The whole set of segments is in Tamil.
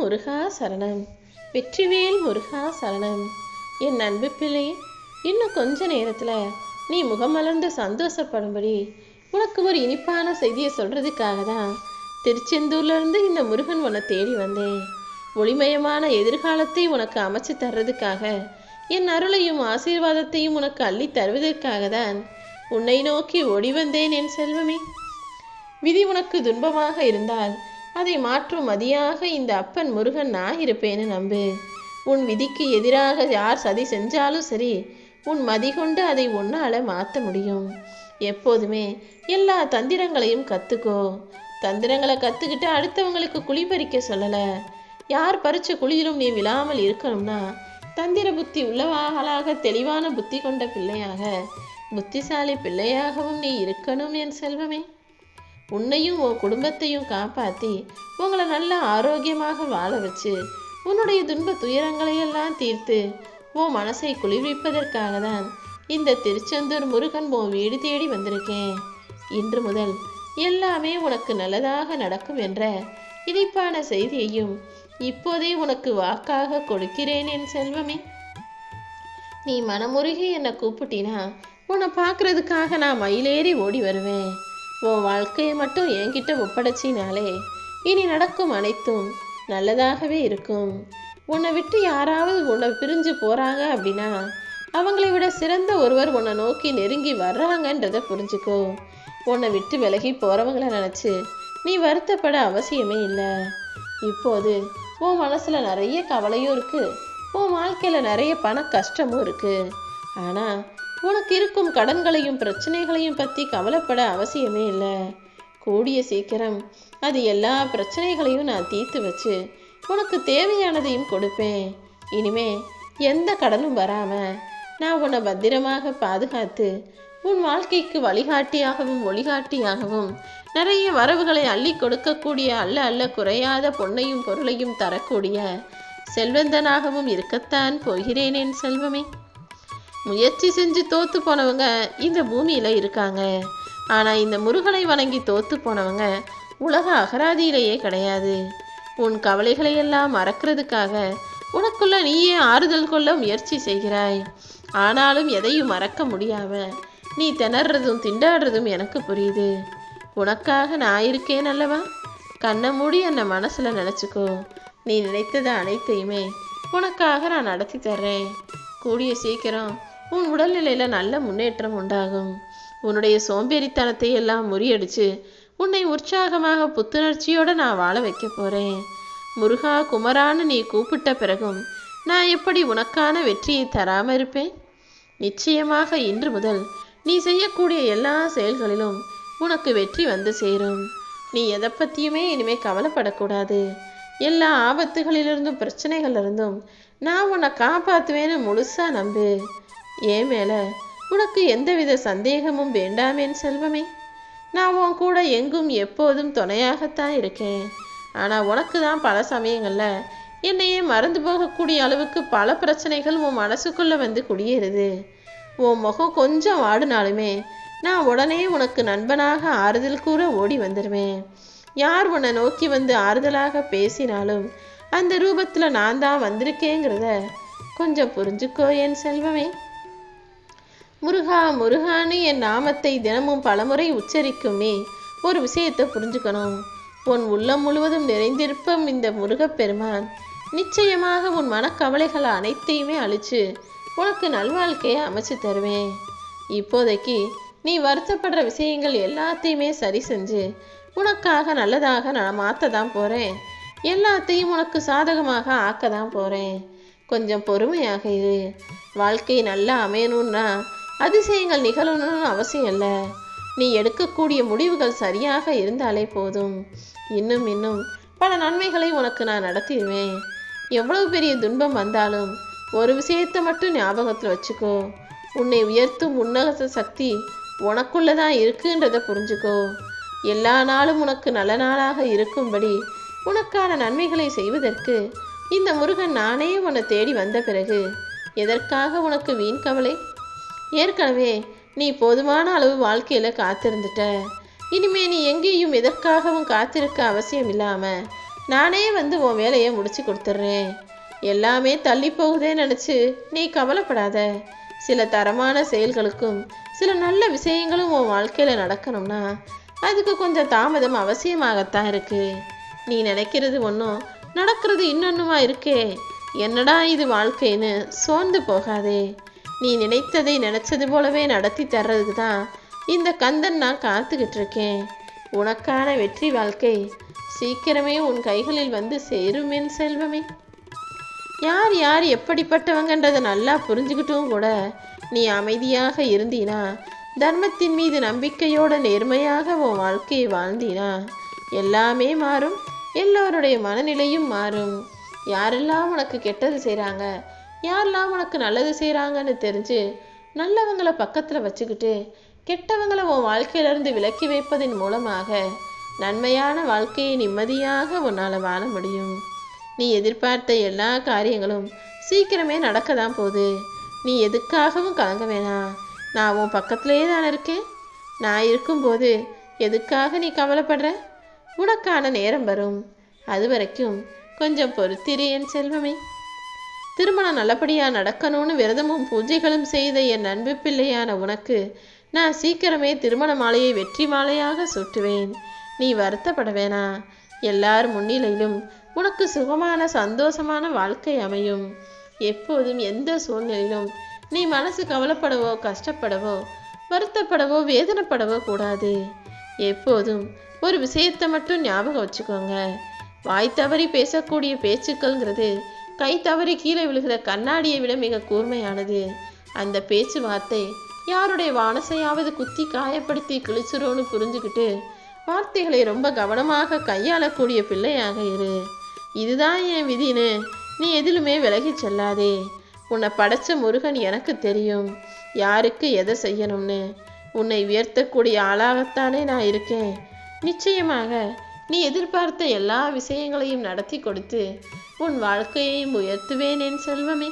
முருகா சரணம். வெற்றிவேல் முருகா சரணம். என் அன்பு பிள்ளை இன்னும் கொஞ்ச நேரத்தில் நீ முகமலர்ந்து சந்தோஷப்படும்படி உனக்கு ஒரு இனிப்பான செய்தியை சொல்கிறதுக்காக தான் திருச்செந்தூர்லேருந்து இந்த முருகன் உன்னை தேடி வந்தேன். ஒளிமயமான எதிர்காலத்தை உனக்கு அமைச்சு தர்றதுக்காக என் அருளையும் ஆசீர்வாதத்தையும் உனக்கு அள்ளி தருவதற்காக தான் உன்னை நோக்கி ஓடி வந்தேன் என் செல்வமே. விதி உனக்கு துன்பமாக இருந்தால் அதை மாற்றும் மதியாக இந்த அப்பன் முருகன் நான் இருப்பேன்னு நம்பு. உன் விதிக்கு எதிராக யார் சதி செஞ்சாலும் சரி உன் மதி கொண்டு அதை உன்னால மாற்ற முடியும். எப்போதுமே எல்லா தந்திரங்களையும் கற்றுக்கோ தந்திரங்களை கற்றுக்கிட்டு அடுத்தவங்களுக்கு குழி பறிக்க சொல்லலை. யார் பறிச்ச குழியிலும் நீ விழாமல் இருக்கணும்னா தந்திர புத்தி உள்ளவாகலாக தெளிவான புத்தி கொண்ட பிள்ளையாக புத்திசாலி பிள்ளையாகவும் நீ இருக்கணும் என் செல்வமே. உன்னையும் உன் குடும்பத்தையும் காப்பாற்றி உங்களை நல்ல ஆரோக்கியமாக வாழ வச்சு உன்னுடைய துன்ப துயரங்களையெல்லாம் தீர்த்து உன் மனசை குளிர்விப்பதற்காக தான் இந்த திருச்செந்தூர் முருகன் உன் வீடு தேடி வந்திருக்கேன். இன்று முதல் எல்லாமே உனக்கு நல்லதாக நடக்கும் என்ற இனிப்பான செய்தியையும் இப்போதே உனக்கு வாக்காக கொடுக்கிறேன் என் செல்வமே. நீ மனமுருகி என்னை கூப்பிட்டினா உன்னை பார்க்கறதுக்காக நான் மயிலேறி ஓடி வருவேன். உன் வாழ்க்கையை மட்டும் என்கிட்ட ஒப்படைச்சினாலே இனி நடக்கும் அனைத்தும் நல்லதாகவே இருக்கும். உன்னை விட்டு யாராவது உன்னை பிரிஞ்சு போகிறாங்க அப்படின்னா அவங்களை விட சிறந்த ஒருவர் உன்னை நோக்கி நெருங்கி வர்றாங்கன்றதை புரிஞ்சுக்கோ. உன்னை விட்டு விலகி போகிறவங்கள நினச்சி நீ வருத்தப்பட அவசியமே இல்லை. இப்போது உன் மனசில் நிறைய கவலையும் இருக்குது உன் வாழ்க்கையில் நிறைய பண கஷ்டமும் இருக்குது ஆனால் உனக்கு இருக்கும் கடன்களையும் பிரச்சனைகளையும் பற்றி கவலைப்பட அவசியமே இல்லை. கூடிய சீக்கிரம் அது எல்லா பிரச்சனைகளையும் நான் தீர்த்து வச்சு உனக்கு தேவையானதையும் கொடுப்பேன். இனிமே எந்த கடனும் வராமல் நான் உன்னை பத்திரமாக பாதுகாத்து உன் வாழ்க்கைக்கு வழிகாட்டியாகவும் ஒளிகாட்டியாகவும் நிறைய வரவுகளை அள்ளி கொடுக்கக்கூடிய அல்ல அல்ல குறையாத பொன்னையும் பொருளையும் தரக்கூடிய செல்வந்தனாகவும் இருக்கத்தான் போகிறேனேன் செல்வமே. முயற்சி செஞ்சு தோத்து போனவங்க இந்த பூமியில் இருக்காங்க. ஆனால் இந்த முருகனை வணங்கி தோத்து போனவங்க உலக அகராதியிலேயே கிடையாது. உன் கவலைகளை எல்லாம் மறக்கிறதுக்காக உனக்குள்ள நீயே ஆறுதல் கொள்ள முயற்சி செய்கிறாய். ஆனாலும் எதையும் மறக்க முடியாம நீ திணறதும் திண்டாடுறதும் எனக்கு புரியுது. உனக்காக நான் இருக்கேன் அல்லவா? கண்ணை மூடி என்னை மனசில் நினச்சிக்கோ. நீ நினைத்தது அனைத்தையுமே உனக்காக நான் நடத்தி தர்றேன். கூடிய சீக்கிரம் உன் உடல்நிலையில் நல்ல முன்னேற்றம் உண்டாகும். உன்னுடைய சோம்பேறித்தனத்தை எல்லாம் முறியடிச்சு உன்னை உற்சாகமாக புத்துணர்ச்சியோடு நான் வாழ வைக்க போகிறேன் முருகா குமரான்னு நீ கூப்பிட்ட பிறகும் நான் எப்படி உனக்கான வெற்றியை தராமல் இருப்பேன்? நிச்சயமாக இன்று முதல் நீ செய்யக்கூடிய எல்லா செயல்களிலும் உனக்கு வெற்றி வந்து சேரும். நீ எதை பற்றியுமே இனிமே கவலைப்படக்கூடாது. எல்லா ஆபத்துகளிலிருந்தும் பிரச்சனைகளிலிருந்தும் நான் உன்னை காப்பாற்றுவேன்னு முழுசாக நம்பு. ஏன் மேலே உனக்கு எந்தவித சந்தேகமும் வேண்டாமேன் செல்வமே. நான் உன் கூட எங்கும் எப்போதும் துணையாகத்தான் இருக்கேன். ஆனால் உனக்கு தான் பல சமயங்களில் என்னையே மறந்து போகக்கூடிய அளவுக்கு பல பிரச்சனைகள் உன் மனசுக்குள்ளே வந்து குடியேறுது. உன் முகம் கொஞ்சம் ஆடினாலுமே நான் உடனே உனக்கு நண்பனாக ஆறுதல் கூற ஓடி வந்துடுவேன் யார் உன்னை நோக்கி வந்து ஆறுதலாக பேசினாலும் அந்த ரூபத்தில் நான் தான் வந்திருக்கேங்கிறத கொஞ்சம் புரிஞ்சுக்கோ என் செல்வமே. முருகா முருகான்னு என் நாமத்தை தினமும் பலமுறை உச்சரிக்குமே. ஒரு விஷயத்தை புரிஞ்சுக்கணும். உன் உள்ளம் முழுவதும் நிறைந்திருப்பம் இந்த முருகப்பெருமான். நிச்சயமாக உன் மனக்கவலைகள் அனைத்தையுமே அழிச்சு உனக்கு நல்வாழ்க்கையை அமைச்சு தருவேன். இப்போதைக்கு நீ வருத்தப்படுற விஷயங்கள் எல்லாத்தையுமே சரி செஞ்சு உனக்காக நல்லதாக நான் மாற்ற தான் போகிறேன் எல்லாத்தையும் உனக்கு சாதகமாக ஆக்க தான் போகிறேன் கொஞ்சம் பொறுமையாக இரு. வாழ்க்கை நல்லா அமையணும்னா அதிசயங்கள் நிகழணும்னு அவசியம் இல்லை. நீ எடுக்கக்கூடிய முடிவுகள் சரியாக இருந்தாலே போதும். இன்னும் இன்னும் பல நன்மைகளை உனக்கு நான் நடத்திடுவேன். எவ்வளவு பெரிய துன்பம் வந்தாலும் ஒரு விஷயத்தை மட்டும் ஞாபகத்தில் வச்சுக்கோ. உன்னை உயர்த்தும் உன்னத சக்தி உனக்குள்ள தான் இருக்குன்றதை புரிஞ்சுக்கோ. எல்லா நாளும் உனக்கு நல்ல நாளாக இருக்கும்படி உனக்கான நன்மைகளை செய்வதற்கு இந்த முருகன் நானே உன்னை தேடி வந்த பிறகு எதற்காக உனக்கு வீண் கவலை? ஏற்கனவே நீ போதுமான அளவு வாழ்க்கையில் காத்திருந்துட்ட. இனிமே நீ எங்கேயும் எதற்காகவும் காத்திருக்க அவசியம் இல்லாமல் நானே வந்து உன் வேலையை முடிச்சு கொடுத்துட்றேன். எல்லாமே தள்ளி போகுதே நினச்சி நீ கவலைப்படாத. சில தரமான செயல்களுக்கும் சில நல்ல விஷயங்களும் உன் வாழ்க்கையில் நடக்கணும்னா அதுக்கு கொஞ்சம் தாமதம் அவசியமாகத்தான் இருக்கு. நீ நினைக்கிறது ஒன்றும் நடக்கிறது இன்னொன்றுமா இருக்கே? என்னடா இது வாழ்க்கைன்னு சோர்ந்து போகாதே. நீ நினைத்ததை நினைச்சது போலவே நடத்தி தர்றதுக்கு தான் இந்த கந்தன் நான் காத்துக்கிட்டு இருக்கேன் உனக்கான வெற்றி வாழ்க்கை சீக்கிரமே உன் கைகளில் வந்து சேரும் என் செல்வமே. யார் யார் எப்படிப்பட்டவங்கன்றதை நல்லா புரிஞ்சுக்கிட்டும் கூட நீ அமைதியாக இருந்தீனா தர்மத்தின் மீது நம்பிக்கையோட நேர்மையாக உன் வாழ்க்கையை வாழ்ந்தீனா எல்லாமே மாறும் எல்லோருடைய மனநிலையும் மாறும். யாரெல்லாம் உனக்கு கெட்டது செய்கிறாங்க யாரெல்லாம் உனக்கு நல்லது செய்கிறாங்கன்னு தெரிஞ்சு நல்லவங்களை பக்கத்தில் வச்சுக்கிட்டு கெட்டவங்களை உன் வாழ்க்கையிலிருந்து விலக்கி வைப்பதன் மூலமாக நன்மையான வாழ்க்கையை நிம்மதியாக உன்னால் வாழ முடியும். நீ எதிர்பார்த்த எல்லா காரியங்களும் சீக்கிரமே நடக்க தான் போகுது. நீ எதுக்காகவும் கலங்க வேணாம். நான் உன் பக்கத்திலே தானே இருக்கேன். நான் இருக்கும்போது எதுக்காக நீ கவலைப்படுற? உனக்கான நேரம் வரும். அது வரைக்கும் கொஞ்சம் பொறுத்திரு என் செல்வமே. திருமணம் நல்லபடியாக நடக்கணும்னு விரதமும் பூஜைகளும் செய்த என் அன்பு பிள்ளையான உனக்கு நான் சீக்கிரமே திருமண மாலையை வெற்றி மாலையாக சுட்டுவேன். நீ வருத்தப்பட வேணாம் எல்லார் முன்னிலையிலும் உனக்கு சுகமான சந்தோஷமான வாழ்க்கை அமையும். எப்போதும் எந்த சூழ்நிலையிலும் நீ மனசு கவலைப்படவோ கஷ்டப்படவோ வருத்தப்படவோ வேதனைப்படவோ கூடாது. எப்போதும் ஒரு விஷயத்தை மட்டும் ஞாபகம் வச்சுக்கோங்க. வாய் தவறி பேசக்கூடிய பேச்சுக்கள்ங்கிறது கை தவறி கீழே விழுகிற கண்ணாடியை விட மிக கூர்மையானது. அந்த பேச்சுவார்த்தை யாருடைய வானசையாவது குத்தி காயப்படுத்தி கிழிச்சிரோன்னு புரிஞ்சுக்கிட்டு வார்த்தைகளை ரொம்ப கவனமாக கையாளக்கூடிய பிள்ளையாக இரு. இதுதான் என் விதின்னு நீ எதிலுமே விலகி செல்லாதே. உன்னை படைச்ச முருகன் எனக்கு தெரியும். யாருக்கு எதை செய்யணும்னு. உன்னை உயர்த்தக்கூடிய ஆளாகத்தானே நான் இருக்கேன். நிச்சயமாக நீ எதிர்பார்த்த எல்லா விஷயங்களையும் நடத்தி கொடுத்து உன் வாழ்க்கையையும் உயர்த்துவேன் என் செல்வமே.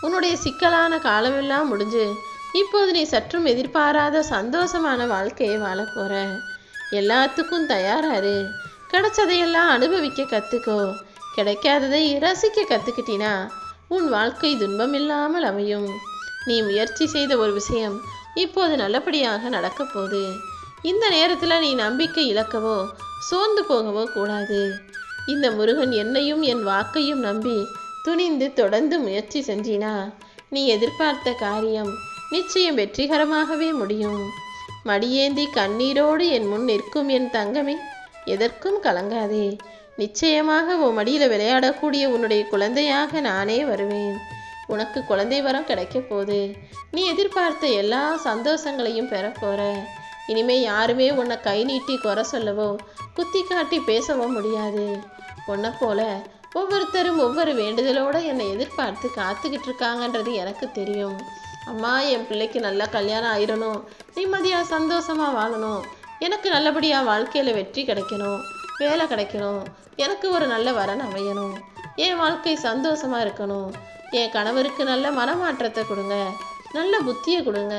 உன்னுடைய சிக்கலான காலமெல்லாம் முடிஞ்சு இப்போது நீ சற்றும் எதிர்பாராத சந்தோஷமான வாழ்க்கையை வாழப் போற எல்லாத்துக்கும் தயாராரு கிடைச்சதையெல்லாம் அனுபவிக்க கற்றுக்கோ கிடைக்காததை ரசிக்க கற்றுக்கிட்டினா உன் வாழ்க்கை துன்பம் இல்லாமல் அமையும். நீ முயற்சி செய்த ஒரு விஷயம் இப்போது நல்லபடியாக நடக்கப் போகுது இந்த நேரத்தில் நீ நம்பிக்கை இழக்கவோ சோர்ந்து போகவோ கூடாது. இந்த முருகன் என்னையும் என் வாக்கையும் நம்பி துணிந்து தொடர்ந்து முயற்சி செஞ்சினா நீ எதிர்பார்த்த காரியம் நிச்சயம் வெற்றிகரமாகவே முடியும். மடியேந்தி கண்ணீரோடு என் முன் நிற்கும் என் தங்கமே எதற்கும் கலங்காதே. நிச்சயமாக உன் மடியில் விளையாடக்கூடிய உன்னுடைய குழந்தையாக நானே வருவேன். உனக்கு குழந்தை வரம் கிடைக்க போகுது. நீ எதிர்பார்த்த எல்லா சந்தோஷங்களையும் பெறப்போற இனிமே யாருமே உன்னை கை நீட்டி குறை சொல்லவோ குத்தி காட்டி பேசவோ முடியாது. உன்னை போல ஒவ்வொருத்தரும் ஒவ்வொரு வேண்டுதலோட என்னை எதிர்பார்த்து காத்துக்கிட்டு இருக்காங்கன்றது எனக்கு தெரியும். அம்மா என் பிள்ளைக்கு நல்லா கல்யாணம் ஆயிடணும். நிம்மதியாக சந்தோஷமாக வாழணும். எனக்கு நல்லபடியாக வாழ்க்கையில் வெற்றி கிடைக்கணும். வேலை கிடைக்கணும். எனக்கு ஒரு நல்ல வரன் அமையணும். என் வாழ்க்கை சந்தோஷமாக இருக்கணும். என் கணவருக்கு நல்ல மனமாற்றத்தை கொடுங்க. நல்ல புத்தியை கொடுங்க.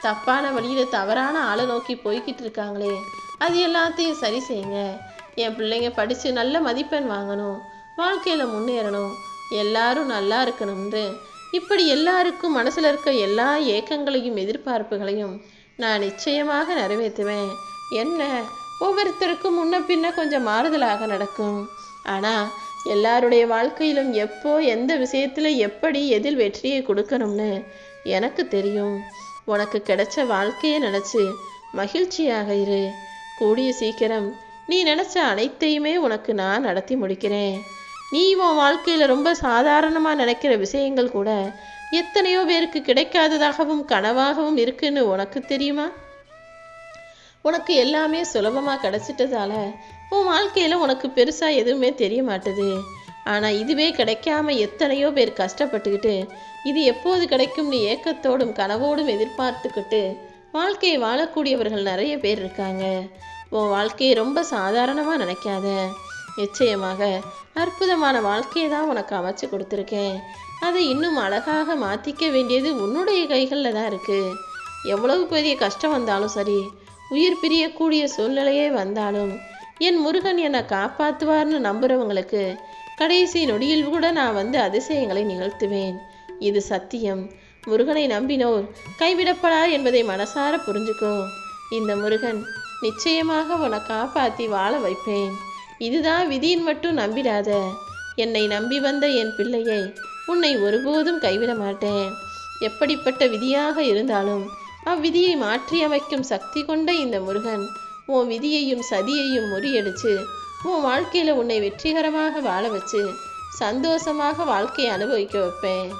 தப்பான வழியில் தவறான ஆளை நோக்கி போய்கிட்டு இருக்காங்களே. அது எல்லாத்தையும் சரி செய்யுங்க. என் பிள்ளைங்க படித்து நல்ல மதிப்பெண் வாங்கணும். வாழ்க்கையில் முன்னேறணும். எல்லாரும் நல்லா இருக்கணும்னு இப்படி எல்லாருக்கும் மனசில் இருக்க எல்லா ஏக்கங்களையும் எதிர்பார்ப்புகளையும் நான் நிச்சயமாக நிறைவேற்றுவேன். என்ன? ஒவ்வொருத்தருக்கும் முன்ன பின்ன கொஞ்சம் மாறுதலாக நடக்கும். ஆனால் எல்லாருடைய வாழ்க்கையிலும் எப்போ எந்த விஷயத்தில் எப்படி எதில் வெற்றியை கொடுக்கணும்னு எனக்கு தெரியும். உனக்கு கிடைச்ச வாழ்க்கையை நினச்சி மகிழ்ச்சியாக இரு. கூடிய சீக்கிரம் நீ நினச்ச அனைத்தையுமே உனக்கு நான் நடத்தி முடிக்கிறேன். நீ உன் வாழ்க்கையில் ரொம்ப சாதாரணமாக நினைக்கிற விஷயங்கள் கூட எத்தனையோ பேருக்கு கிடைக்காததாகவும் கனவாகவும் இருக்குன்னு உனக்கு தெரியுமா? உனக்கு எல்லாமே சுலபமாக கிடச்சிட்டதால உன் வாழ்க்கையில் உனக்கு பெருசாக எதுவுமே தெரிய மாட்டுது. ஆனால் இதுவே கிடைக்காம எத்தனையோ பேர் கஷ்டப்பட்டுக்கிட்டு இது எப்போது கிடைக்கும்னு ஏக்கத்தோடும் கனவோடும் எதிர்பார்த்துக்கிட்டு வாழ்க்கையை வாழக்கூடியவர்கள் நிறைய பேர் இருக்காங்க. உன் வாழ்க்கையை ரொம்ப சாதாரணமாக நினைக்காத. நிச்சயமாக அற்புதமான வாழ்க்கையை தான் உனக்கு அமைச்சு கொடுத்துருக்கேன். அதை இன்னும் அழகாக மாற்றிக்க வேண்டியது உன்னுடைய கைகளில் தான் இருக்குது எவ்வளவு பெரிய கஷ்டம் வந்தாலும் சரி உயிர் பிரியக்கூடிய சூழ்நிலையே வந்தாலும் என் முருகன் என்னை காப்பாற்றுவார்னு நம்புகிறவங்களுக்கு கடைசி நொடியில் கூட நான் வந்து அதிசயங்களை நிகழ்த்துவேன். இது சத்தியம். முருகனை நம்பினோர் கைவிடப்படார் என்பதை மனசார புரிஞ்சுக்கோ. இந்த முருகன் நிச்சயமாக உன்னை காப்பாற்றி வாழ வைப்பேன். இதுதான் விதியின் மட்டும் நம்பிடாத. என்னை நம்பி வந்த என் பிள்ளையை உன்னை ஒருபோதும் கைவிட மாட்டேன். எப்படிப்பட்ட விதியாக இருந்தாலும் அவ்விதியை மாற்றி அமைக்கும் சக்தி கொண்ட இந்த முருகன் உன் விதியையும் சதியையும் முறியடிச்சு உன் வாழ்க்கையில் உன்னை வெற்றிகரமாக வாழ வச்சு சந்தோஷமாக வாழ்க்கையை அனுபவிக்க வைப்பேன்.